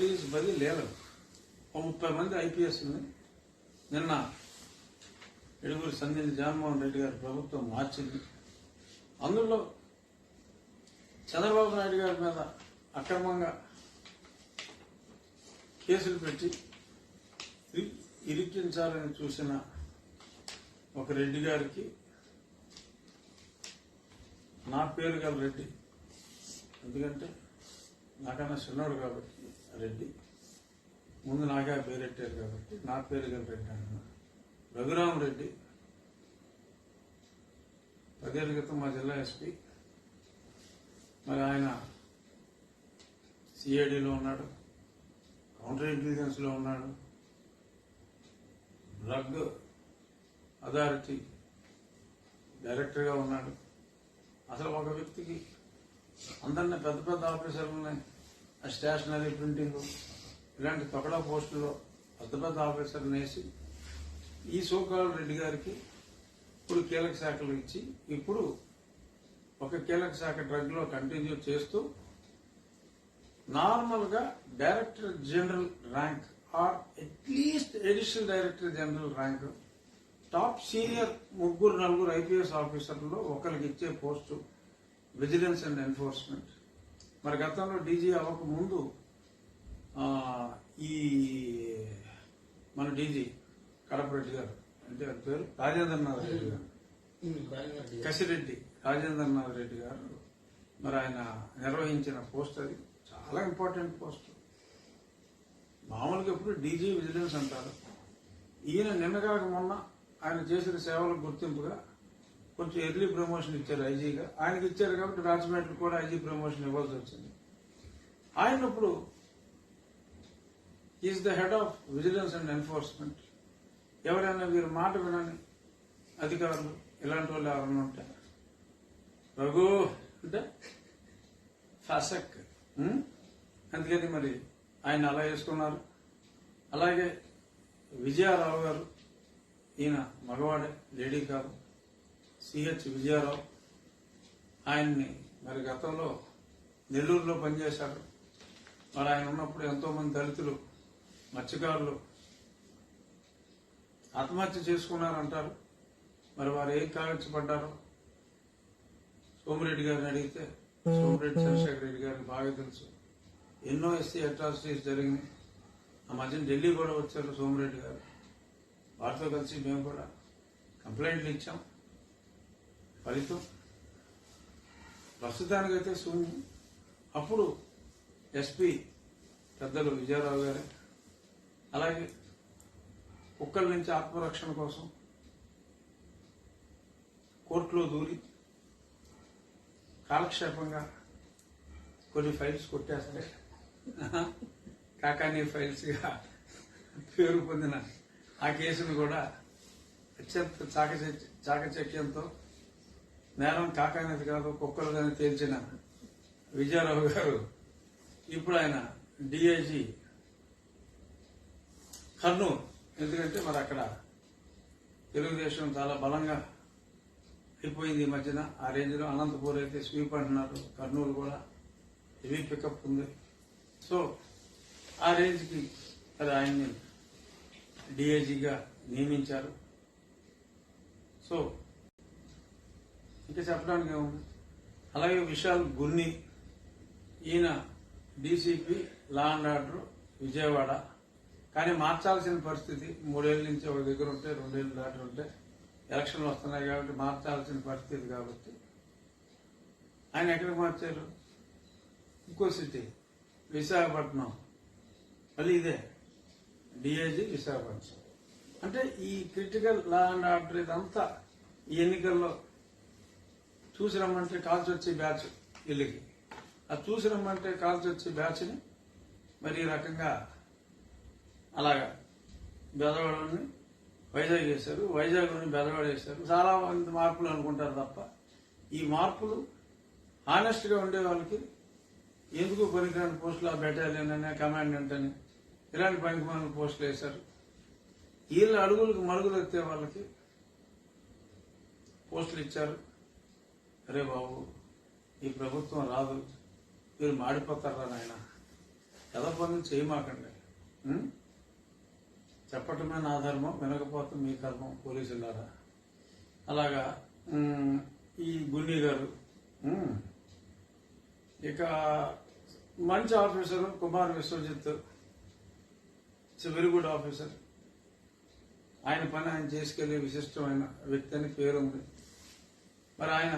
Police బది లేరు ఒక ముప్పై మంది ఐపీఎస్ని నిన్న ఎడుగురు సంధించి జగన్మోహన్ రెడ్డి గారి ప్రభుత్వం మార్చింది. అందులో చంద్రబాబు నాయుడు గారి మీద అక్రమంగా కేసులు పెట్టి ఇరికించాలని చూసిన ఒక రెడ్డి గారికి నా పేరు గల రెడ్డి. ఎందుకంటే నాకన్నా చిన్నోడు కాబట్టి రెడ్డి. ముందు నాకే ఆ పేరు పెట్టారు కాబట్టి నా పేరు పెట్టాను. రెడ్డి రెడ్డి. పదేళ్ళ క్రితం మా జిల్లా ఎస్పీ. మరి ఆయన సిఐడిలో ఉన్నాడు. కౌంటర్ ఇంటెలిజెన్స్లో ఉన్నాడు. డ్రగ్ అథారిటీ డైరెక్టర్గా ఉన్నాడు. అసలు ఒక వ్యక్తికి అందరినీ పెద్ద పెద్ద ఆఫీసర్లని స్టేషనరీ ప్రింటింగ్ ఇలాంటి తొకడా పోస్టుల్లో పెద్ద పెద్ద ఆఫీసర్ని వేసి ఈ సోకాలు రెడ్డి గారికి ఇప్పుడు కీలక శాఖలు ఇచ్చి ఇప్పుడు ఒక కీలక శాఖ డ్రగ్లో కంటిన్యూ చేస్తూ నార్మల్గా director general rank or at least additional director general rank top senior ముగ్గురు నలుగురు ఐపీఎస్ ఆఫీసర్లలో ఒకరికి ఇచ్చే పోస్టు విజిలెన్స్ అండ్ ఎన్ఫోర్స్మెంట్ మరి గతంలో డీజీ అవ్వక ముందు ఈ మన డీజీ కడప రెడ్డి గారు అంటే పేరు? రాజేంద్రనాథ్ రెడ్డి గారు. కసిరెడ్డి రాజేంద్రనాథ్ రెడ్డి గారు మరి ఆయన నిర్వహించిన పోస్ట్ అది చాలా ఇంపార్టెంట్ పోస్ట్. మామూలుగా ఎప్పుడు డీజీ విజిలెన్స్ అంటారు. ఈయన నిన్నగాక మొన్న ఆయన చేసిన సేవలకు గుర్తింపుగా కొంచెం ఎర్లీ ప్రమోషన్ ఇచ్చారు ఐజీగా ఆయనకి ఇచ్చారు కాబట్టి రాజమండ్రి కూడా ఐజీ ప్రమోషన్ ఇవ్వాల్సి వచ్చింది. ఆయన ఇప్పుడు is the head of vigilance and enforcement ఎవరైనా వీరు మాట వినని అధికారులు ఇలాంటి వాళ్ళు ఎవరైనా ఉంటారు రఘు అంటే ఫసక్ అందుకని మరి ఆయన అలా వేసుకున్నారు. అలాగే విజయారావు గారు ఈయన మగవాడే లేడీ కాదు. సిహెచ్ విజయారావు ఆయన్ని మరి గతంలో నెల్లూరులో పనిచేశారు. మరి ఆయన ఉన్నప్పుడు ఎంతో మంది దళితులు మత్స్యకారులు ఆత్మహత్య చేసుకున్నారంటారు. మరి వారు ఏం కావించబడ్డారో? సోమిరెడ్డి గారిని అడిగితే సోమిరెడ్డి చంద్రశేఖర రెడ్డి గారిని బాగా తెలుసు. ఎన్నో ఎస్సీ అట్రాసిటీస్ జరిగినాయి. ఆ మధ్యన ఢిల్లీ కూడా వచ్చారు సోమిరెడ్డి గారు. వారితో కలిసి మేము కూడా కంప్లైంట్లు ఇచ్చాం. ఫలితం? ప్రస్తుతానికైతే శూన్యం అప్పుడు ఎస్పీ పెద్దలు విజయరావు గారు. అలాగే కుక్కల నుంచి ఆత్మరక్షణ కోసం కోర్టులో దూరి కాలక్షేపంగా కొన్ని ఫైల్స్ కొట్టేస్తే కాకానీ ఫైల్స్గా పేరు పొందిన ఆ కేసును కూడా అత్యంత చాకచ చాకచక్యంతో నేరం కాకానేది కాదు కుక్కలుగానే తేల్చిన విజయారావు గారు ఇప్పుడు ఆయన డిఐజీ కర్నూలు. ఎందుకంటే మరి అక్కడ తెలుగుదేశం చాలా బలంగా అయిపోయింది ఈ మధ్యన. ఆ రేంజ్లో అనంతపూర్ అయితే స్వీప్ అంటున్నారు కర్నూలు కూడా హెవీ పికప్ ఉంది. సో ఆ రేంజ్కి అది మరి ఆయన్ని డిఐజీగా నియమించారు. సో ఇంకా చెప్పడానికి ఏముంది? అలాగే విశాల్ గున్ని ఈయన DCP law and order Vijayawada. కానీ మార్చాల్సిన పరిస్థితి మూడేళ్ళ నుంచి ఒక దగ్గర ఉంటే రెండేళ్ళు దాటి ఉంటే ఎలక్షన్లు వస్తున్నాయి కాబట్టి మార్చాల్సిన పరిస్థితి కాబట్టి ఆయన ఎక్కడికి మార్చారు? ఇంకో సిటీ విశాఖపట్నం. మళ్ళీ ఇదే డిఐజీ విశాఖపట్నం. అంటే ఈ క్రిటికల్ లా అండ్ ఆర్డర్ ఇదంతా ఈ ఎన్నికల్లో చూసి రమ్మంటే కాల్చి వచ్చే బ్యాచ్ ఇల్లుకి ఆ చూసి రమ్మంటే కాల్చి వచ్చే బ్యాచ్ని మరి ఈ రకంగా అలాగా బెదవాడని వైజాగ్ వేశారు వైజాగ్లోని బెదవాడ వేశారు చాలా మంది మార్పులు అనుకుంటారు తప్ప ఈ మార్పులు హానెస్ట్గా ఉండే వాళ్ళకి ఎందుకు పనికిరాని పోస్టులు ఆ బెటాలియన్ అని కమాండెంట్ అని ఇలాంటి పనికి పోస్టులు వేశారు. వీళ్ళ అడుగులకు మరుగులు ఎత్తే వాళ్ళకి పోస్టులు ఇచ్చారు. అరే బాబు ఈ ప్రభుత్వం రాదు. మీరు మాడిపోతారా నాయన? ఎలా పనులు చేయమాకండి. చెప్పటమే నా ధర్మం వినకపోతే మీ ధర్మం పోలీసులారా? అలాగా ఈ గున్ని గారు ఇక మంచి officer Kumar Vishwajit it's very good officer. ఆయన పని ఆయన చేసుకెళ్ళే విశిష్టమైన వ్యక్తి అని పేరుంది. మరి ఆయన